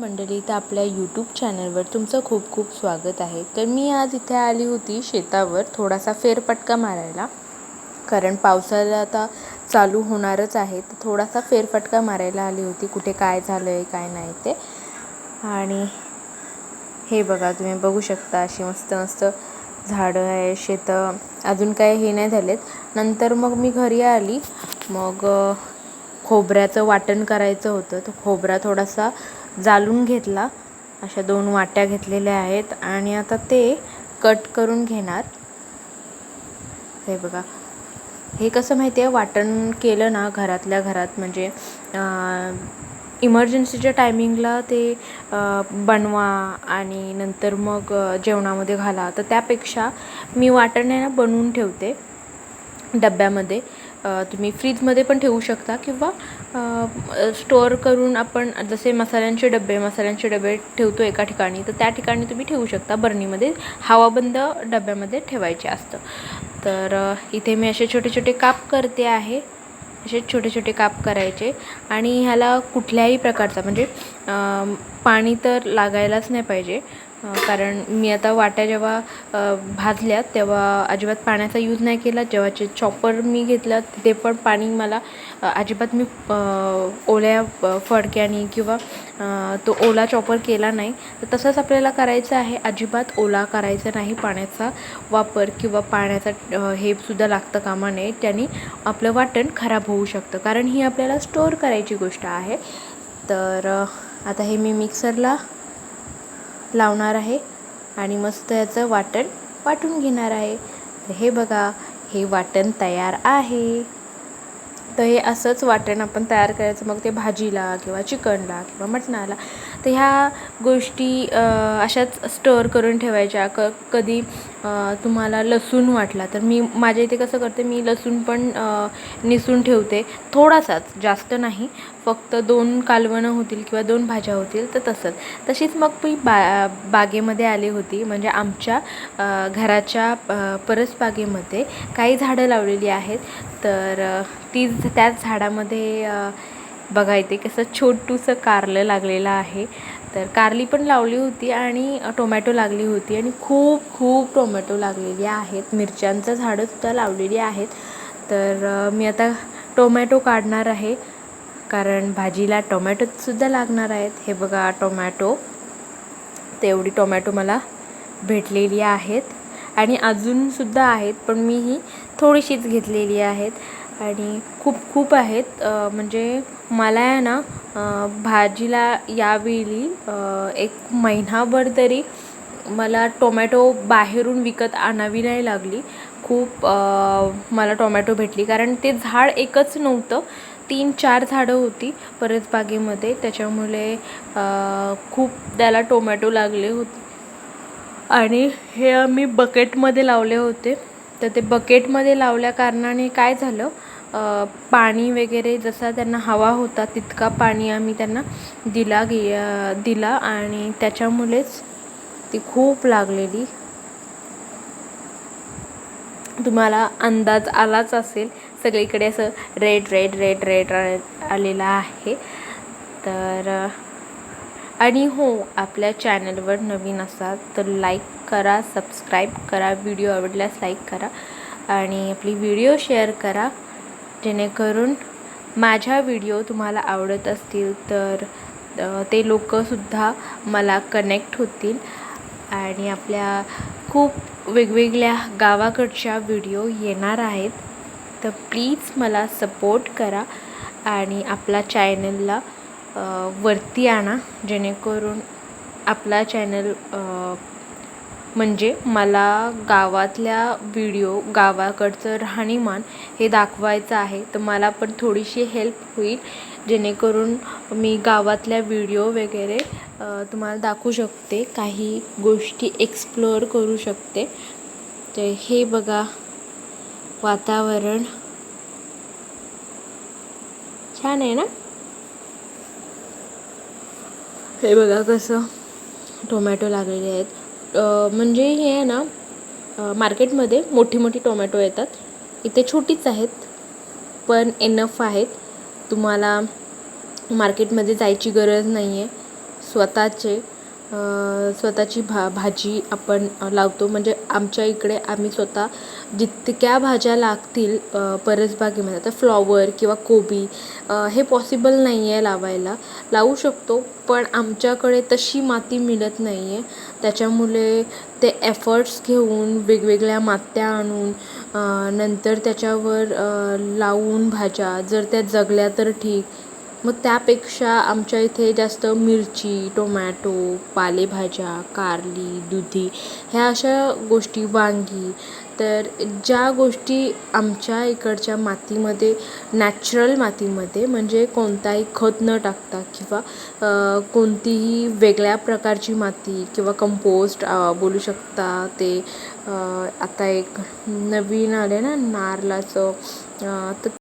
मंडळी तर आपल्या यूट्यूब चॅनलवर तुमचं खूप खूप स्वागत आहे. तर मी आज इथे आली होती शेतावर थोडासा फेरफटका मारायला. कारण पावसाळा आता चालू होणारच आहे. तर थोडासा फेरफटका मारायला आली होती कुठे काय झालं आहे काय नाही ते. आणि हे बघा तुम्ही बघू शकता अशी मस्त मस्त झाडं आहे शेतं. अजून काय हे नाही झालेत. नंतर मग मी घरी आली. मग खोबऱ्याचं वाटण करायचं होतं. तर खोबरा थोडासा जाळून घेतला. अशा दोन वाट्या घेतलेल्या आहेत आणि आता ते कट करून घेणार. हे बघा. हे कसं माहिती आहे वाटण केलं ना घरातल्या घरात. म्हणजे इमर्जन्सीच्या टायमिंगला ते बनवा आणि नंतर मग जेवणामध्ये घाला. तर त्यापेक्षा मी वाटण आहे ना बनवून ठेवते डब्यामध्ये. तुम्ही फ्रीजमध्ये पण ठेवू शकता किंवा स्टोअर करून आपण जसे मसाल्यांचे डबे मसाल्यांचे डबे ठेवतो एका ठिकाणी तर त्या ठिकाणी तुम्ही ठेवू शकता. बर्नीमध्ये हवाबंद डब्यामध्ये ठेवायचे असतं. तर इथे मी असे छोटे छोटे काप करते आहे. असे छोटे छोटे काप करायचे. आणि ह्याला कुठल्याही प्रकारचा म्हणजे पाणी तर लागायलाच नाही पाहिजे. कारण मी आता वाट्या जेव्हा भाजल्या तेव्हा अजिबात पाण्याचा यूज नाही केला. जेव्हाचे चॉपर मी घेतलं ते पण पाणी मला अजिबात मी ओल्या फडक्याने किंवा तो ओला चॉपर केला नाही. तर तसंच आपल्याला करायचं आहे. अजिबात ओला करायचा नाही. पाण्याचा वापर किंवा पाण्याचा अ, हे सुद्धा लागतं कामा नये त्याने आपलं वाटण खराब होऊ शकतं. कारण ही आपल्याला स्टोअर करायची गोष्ट आहे. तर आता हे मी मिक्सरला लावणार आहे आणि मस्त याचं वाटण वाटून घेणार आहे. तर हे बघा हे वाटण तयार आहे. तर हे असंच वाटण आपण तयार करायचं. मग ते भाजीला किंवा चिकनला किंवा मटणाला तर ह्या गोष्टी अशाच स्टोअर करून ठेवायच्या. क कधी तुम्हाला लसूण वाटला तर मी माझ्या इथे कसं करते मी लसूण पण निसून ठेवते. थोडासाच जास्त नाही. फक्त दोन कालवणं होतील किंवा दोन भाज्या होतील तर तसंच. तशीच मग मी बा बागेमध्ये आली होती. म्हणजे आमच्या घराच्या परस परसबागेमध्ये काही झाडं लावलेली आहेत. तर ती त्याच झाडामध्ये बघा इथे कसं छोटूसं कारलं लागलेलं आहे. तर कारली पण लावली होती आणि टोमॅटो लागली होती आणि खूप खूप टोमॅटो लागलेली आहेत. मिरच्यांचं झाडंसुद्धा लावलेली आहेत. तर मी आता टोमॅटो काढणार आहे. कारण भाजीला टोमॅटोसुद्धा लागणार आहेत. हे बघा टोमॅटो. तेवढी टोमॅटो मला भेटलेली आहेत. आणि अजूनसुद्धा आहेत पण मी ही थोडीशीच घेतलेली आहेत. आणि खूप खूप आहेत. म्हणजे मला आहे ना भाजीला यावेळी एक महिनाभर तरी मला टोमॅटो बाहेरून विकत आणावी नाही लागली. खूप मला टोमॅटो भेटली. कारण ते झाड एकच नव्हतं. तीन चार झाडं होती परसबागेमध्ये त्याच्यामुळे खूप त्याला टोमॅटो लागले होते. आणि हे आम्ही बकेटमध्ये लावले होते. तर ते बकेटमध्ये लावल्या कारणाने काय झालं? पाणी वगैरे जसा त्यांना हवा होता तितका पाणी आम्ही त्यांना दिला गे दिला आणि त्याच्यामुळेच ती खूप लागलेली. तुम्हाला अंदाज आलाच असेल. सगळीकडे असं रेड रेड रेड रेड आलेला आहे. तर आणि हो आपल्या चॅनलवर नवीन असाल तर लाईक करा सबस्क्राईब करा व्हिडिओ आवडल्यास लाईक करा आणि आपली व्हिडिओ शेअर करा. जेणेकरून माझ्या व्हिडिओ तुम्हाला आवडत असतील तर ते लोकंसुद्धा मला कनेक्ट होतील आणि आपल्या खूप वेगवेगळ्या गावाकडच्या व्हिडिओ येणार आहेत. तर प्लीज मला सपोर्ट करा आणि आपला चॅनलला वरती आणा. जेणेकरून आपला चॅनल म्हणजे मला गावातल्या व्हिडिओ गावाकडचं राहणीमान हे दाखवायचं आहे. तर मला पण थोडीशी हेल्प होईल. जेणेकरून मी गावातल्या व्हिडिओ वगैरे तुम्हाला दाखवू शकते. काही गोष्टी एक्सप्लोअर करू शकते. तर हे बघा वातावरण. छान आहे ना? हे बघा कसं टोमॅटो लागलेले आहेत. म्हणजे हे आहे ना मार्केटमध्ये मोठी मोठी टोमॅटो येतात. इथे छोटीच आहेत पण एनफ आहेत. तुम्हाला मार्केटमध्ये जायची गरज नाही आहे स्वतःचे स्वतःची भा भाजी आपण लावतो. म्हणजे आमच्या इकडे आम्ही स्वतः जितक्या भाज्या लागतील परसबागेमध्ये आता फ्लॉवर किंवा कोबी हे पॉसिबल नाही आहे लावायला. लावू शकतो पण आमच्याकडे तशी माती मिळत नाही आहे त्याच्यामुळे ते एफर्ट्स घेऊन वेगवेगळ्या मात्या आणून नंतर त्याच्यावर लावून भाज्या जर त्या जगल्या तर ठीक. मग त्यापेक्षा आमच्या इथे जास्त मिरची टोमॅटो पालेभाज्या कारली दुधी ह्या अशा गोष्टी वांगी. तर ज्या गोष्टी आमच्या इकडच्या मातीमध्ये नॅचरल मातीमध्ये म्हणजे कोणताही खत न टाकता किंवा कोणतीही वेगळ्या प्रकारची माती किंवा कंपोस्ट बोलू शकता ते आता एक नवीन आले ना नारळाचं तर